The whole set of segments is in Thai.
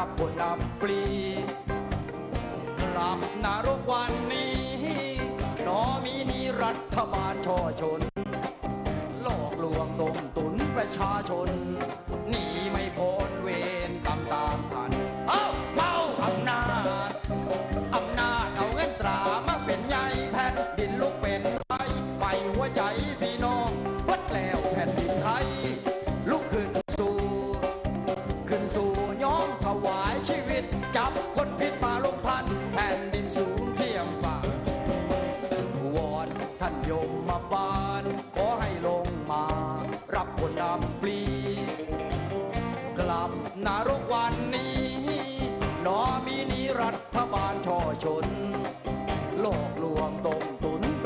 รับผลลัพธ์ปลีกลับนรกวันนี้นอมีนีรัฐบาลช่อชน หลอกลวงต้มตุนประชาชนหนีไม่พ้นเวรกรรมตามทัน เอ้าเมาอำนาจอำนาจเอาเงินตรามาเป็นใหญ่แผ่นดินลูกเป็นไฟไฟหัวใจพี่น้อง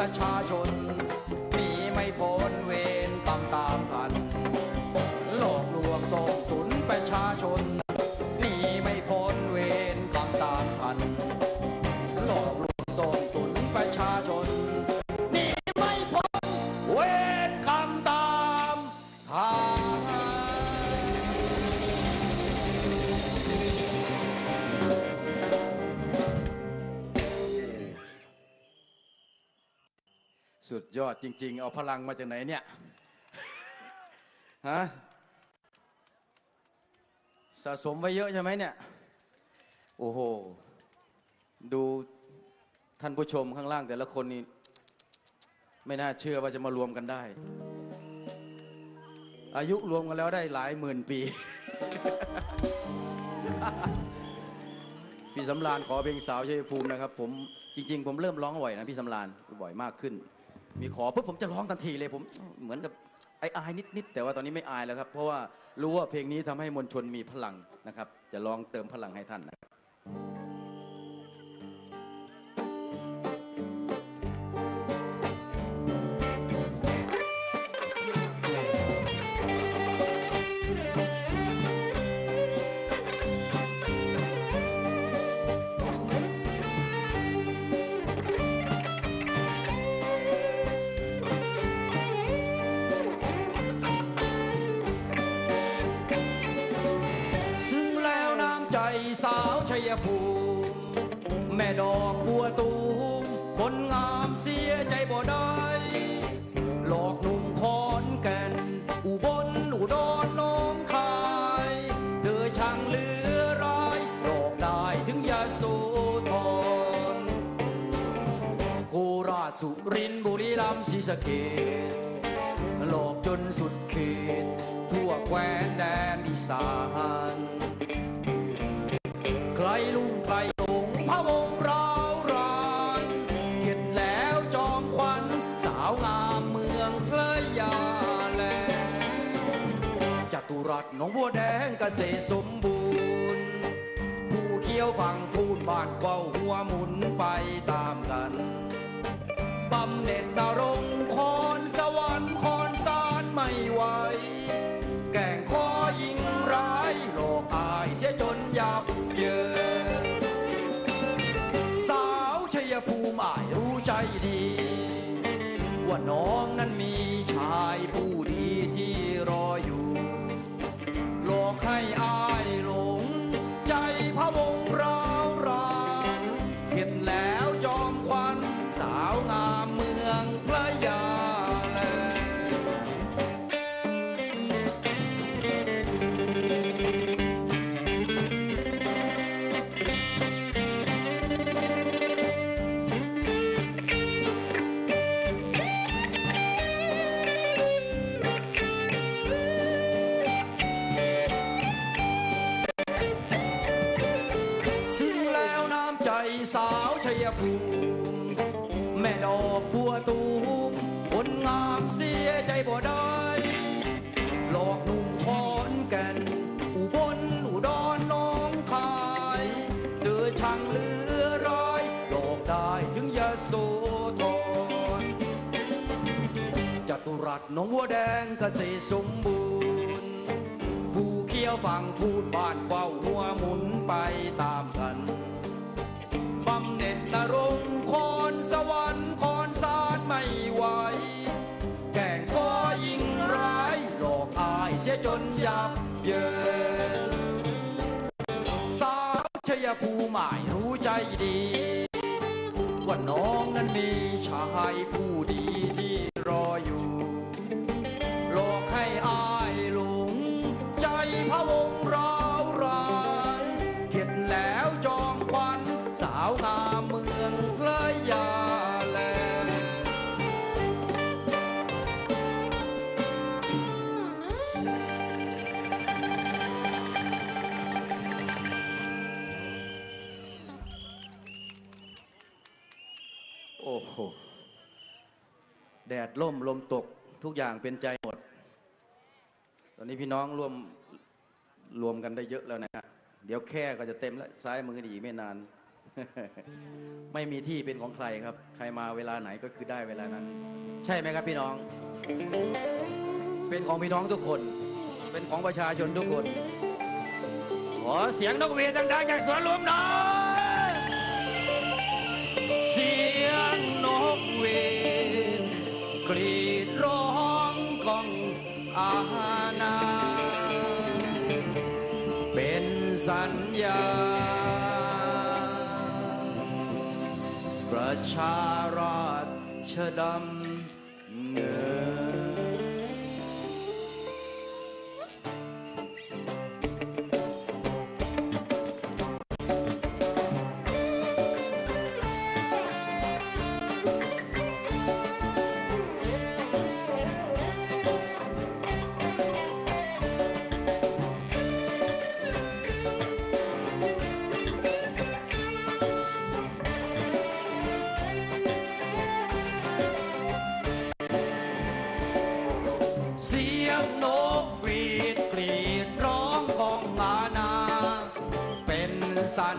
ประชาชน สุดยอดจริง ๆ เอาพลังมาจากไหนเนี่ย ฮะ สะสมไว้เยอะใช่ไหมเนี่ย โอ้โห ดูท่านผู้ชมข้างล่างแต่ละคนนี่ ไม่น่าเชื่อว่าจะมารวมกันได้ อายุรวมกันแล้วได้หลายหมื่นปี พี่สำรานขอเพลงสาวชัยภูมินะครับ ผมจริง ๆ ผมเริ่มร้องบ่อยนะพี่สำรานบ่อยมากขึ้น มีขอปุ๊บผมจะร้องทันทีเลยผมเหมือนกับไอ้อายนิดๆแต่ว่าตอนนี้ไม่อายแล้วครับ เพราะว่ารู้ว่าเพลงนี้ทำให้มวลชนมีพลังนะครับ จะลองเติมพลังให้ท่านนะครับ ชัยภูมิแม่ดอกบัวตูมคนงามเสียใจบ่ได้หลอกหนุ่มคอนแก่นอุบลอุดรน้องคาย เธอช่างเหลือร้ายหลอกได้ถึงยาโสธรโคราชสุรินบุรีรัมย์ศรีสะเกษหลอกจนสุดเขต ทั่วแคว้นแดนอีสาน รัสหนองบัวแดงเกษตรสมบูรณ์ผู้เคี้ยวฝั่งพูนบ้านเฝ้าหัวหมุนไปตามกันบำเหน็จนรงค์คอนสวรรค์คอนสารไม่ไหวแก่งคอยิงร้ายหลอกอายเสียจนยับเยินสาวชัยภูมิอายรู้ใจดีว่าน้องนั้นมีชายผู้ดีที่รออยู่ หลอกให้อายหล ภูมิแม่ดอกบัวตูมคนงามเสียใจบ่ได้หลอกหนุ่มคอนแก่นอุบลอุดรน้องคายเธอช่างเหลือร้ายหลอกได้ถึงยาโสธรจตุรัสหนองบัวแดงเกษตรสมบูรณ์ผู้เคี้ยวฝั่งพูดบ้านเฝ้าหัวหมุนไปตามกัน นรงคอนสวรรค์คอนสารไม่ไหว แก่งคอยิงร้ายหลอกอายเสียจนยับเยิน สาชัยภูมิหมายรู้ใจดี ว่าน้องนั้นมีชายผู้ดีที่ โอ้โห แดดล่มลมตกทุกอย่างเป็นใจหมด ตอนนี้พี่น้องรวมรวมกันได้เยอะแล้วนะฮะเดี๋ยวแค่ก็จะเต็มแล้วซ้ายมือดีไม่นาน ไม่มีที่เป็นของใครครับ ใครมาเวลาไหนก็คือได้เวลานั้น ใช่ไหมครับพี่น้อง เป็นของพี่น้องทุกคน เป็นของประชาชนทุกคน ขอเสียงนกหวีดดังๆจากสวนลุมหน่อย สัญญา ประชาราชดำ งนกหวีดกรีดร้องของอาณาเป็นสัญ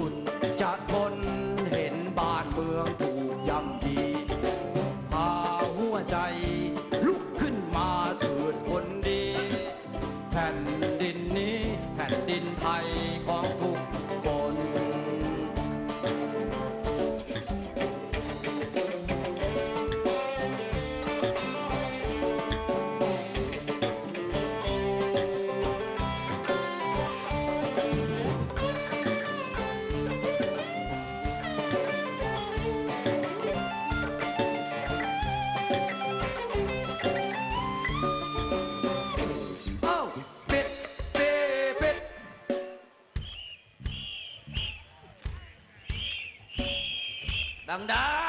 สุด ดัง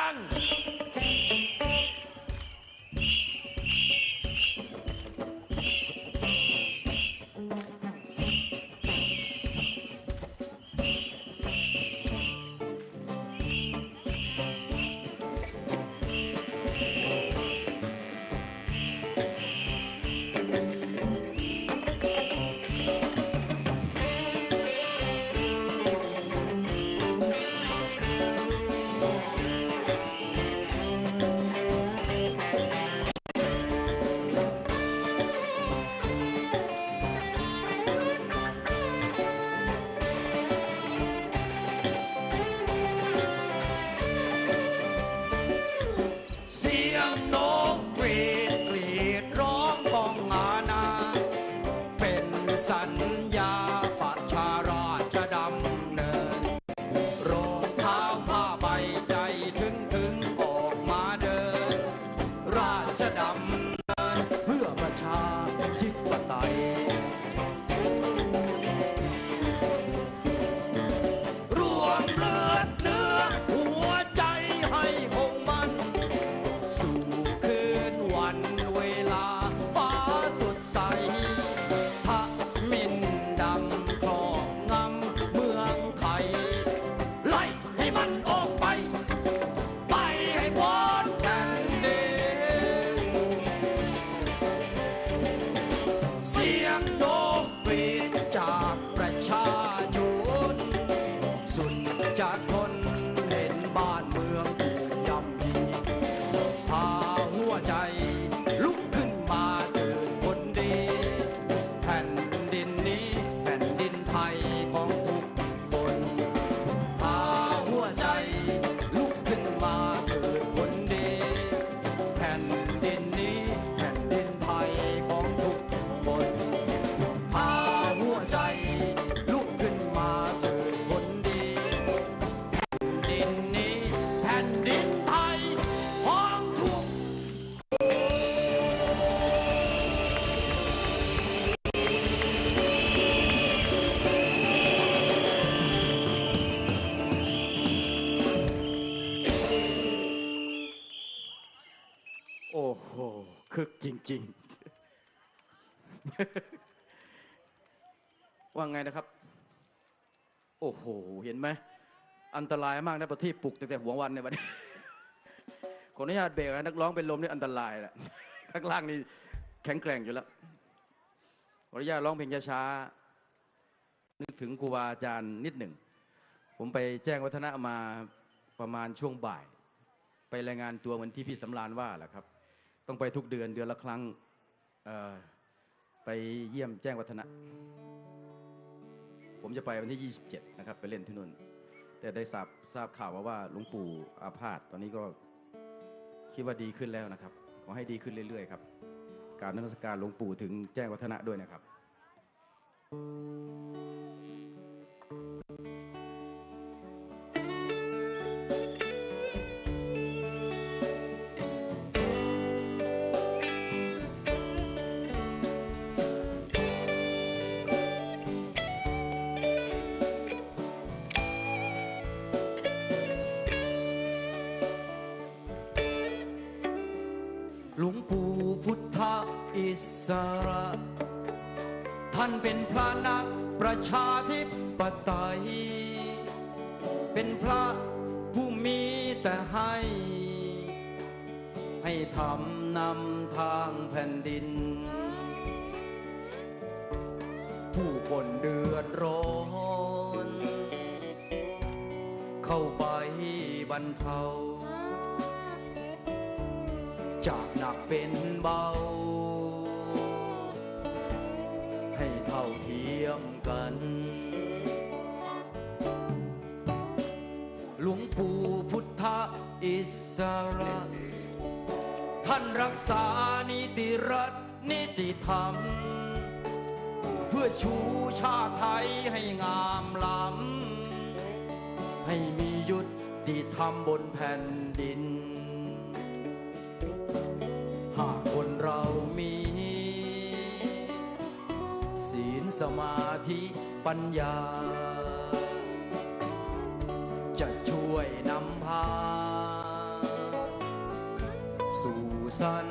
คึกจริง ๆ ว่าไงนะครับ โอ้โห เห็นไหม อันตรายมากนะประทีปปลุกตั้งแต่หัววันในวันนี้ขออนุญาตเบรกนะนักร้องเป็นลมนี่อันตรายแหละข้างล่างนี่แข็งแกร่งอยู่แล้วขออนุญาตร้องเพลงช้าๆนึกถึงครูบาอาจารย์นิดหนึ่ง ผมไปแจ้งวัฒนะมาประมาณช่วงบ่าย ไปรายงานตัวเหมือนที่พี่สำราญว่าแหละครับ ต้องไปทุกเดือนเดือนละครั้งไปเยี่ยมแจ้งวัฒนะ ผมจะไปวันที่ 27 นะครับ ไปเล่นที่นู่น แต่ได้ทราบทราบข่าวมาว่าหลวงปู่อาพาธตอนนี้ก็คิดว่าดีขึ้นแล้วนะครับ ขอให้ดีขึ้นเรื่อยๆครับ การนมัสการหลวงปู่ถึงแจ้งวัฒนะด้วยนะครับ พุทธอิสระ ท่านเป็นพระนักประชาธิปไตย เป็นพระผู้มีแต่ให้ ให้ทำนำทางแผ่นดิน ผู้คนเดือดร้อน เข้าไปบรรเทา จากหนักเป็นเบา ให้เท่าเทียมกัน หลวงปู่พุทธอิสระ ท่านรักษานิติรัฐนิติธรรม เพื่อชูชาติไทยให้งามล้ำ ให้มียุติธรรมบนแผ่นดิน สมาธิปัญญา จะช่วยนำพา สู่สัน